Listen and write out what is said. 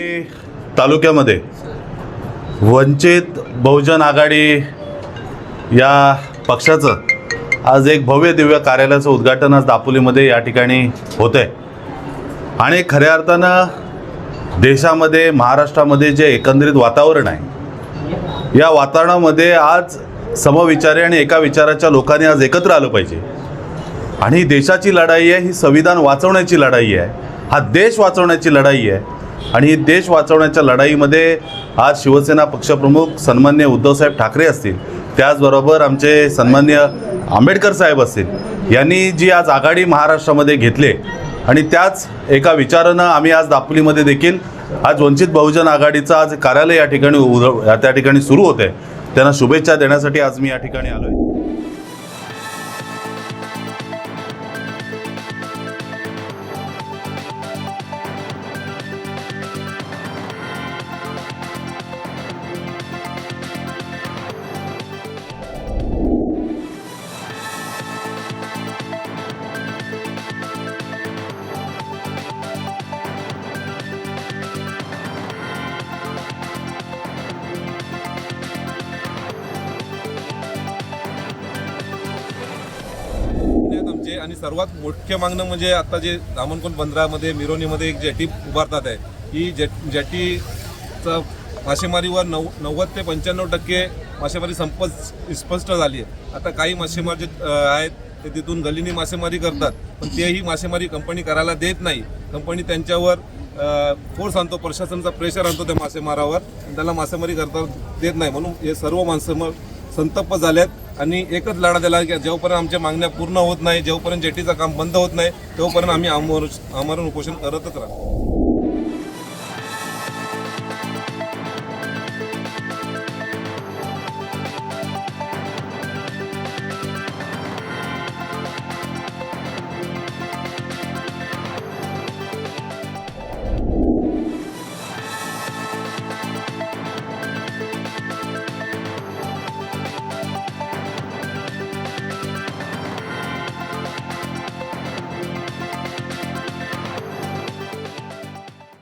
दापोली तालुक्यामध्ये वंचित बहुजन आघाडी या पक्षाचं आज एक भव्य दिव्य कार्यालयाचं उद्घाटन आज दापोलीमध्ये या ठिकाणी होतं आहे आणि खऱ्या अर्थानं देशामध्ये महाराष्ट्रामध्ये जे एकंदरीत वातावरण आहे या वातावरणामध्ये आज समविचारी आणि एका विचाराच्या लोकांनी आज एकत्र आलं पाहिजे. आणि ही देशाची लढाई आहे ही संविधान वाचवण्याची लढाई आहे हा देश वाचवण्याची लढाई आहे. आणि ही देश वाचवण्याच्या लढाईमध्ये आज शिवसेना पक्षप्रमुख सन्मान्य उद्धवसाहेब ठाकरे असतील त्याचबरोबर आमचे सन्मान्य आंबेडकर साहेब असतील यांनी जी आज आघाडी महाराष्ट्रामध्ये घेतली आणि त्याच एका विचारानं आम्ही आज दापोलीमध्ये देखील आज वंचित बहुजन आघाडीचं आज कार्यालय या ठिकाणी उघ त्या ठिकाणी सुरू होते त्यांना शुभेच्छा देण्यासाठी आज मी या ठिकाणी आलो आहे पाहिजे. आणि सर्वात मुख्य मागणं म्हणजे आता जे दामनकोट बंदरामध्ये मिरोनीमध्ये एक जेटी उभारतात आहे. ही जेट जेटीचं मासेमारीवर नव नव्वद ते पंच्याण्णव टक्के मासेमारी संप स्पष्ट झाली आहे. आता काही मासेमार जे आहेत ते तिथून गलीने मासेमारी करतात. पण तेही मासेमारी कंपनी करायला देत नाही. कंपनी त्यांच्यावर फोर्स आणतो प्रशासनाचा प्रेशर आणतो त्या मासेमारावर. त्याला मासेमारी करता देत नाही. म्हणून हे सर्व माणसं संतप्त झाल्यात आणि एकच लढा दिला की जेव्हापर्यंत आमच्या मागण्या पूर्ण होत नाही जेव्हापर्यंत जेटीचं काम बंद होत नाही तेव्हापर्यंत आम्ही आमरण आमरण उपोषण करतच राहतो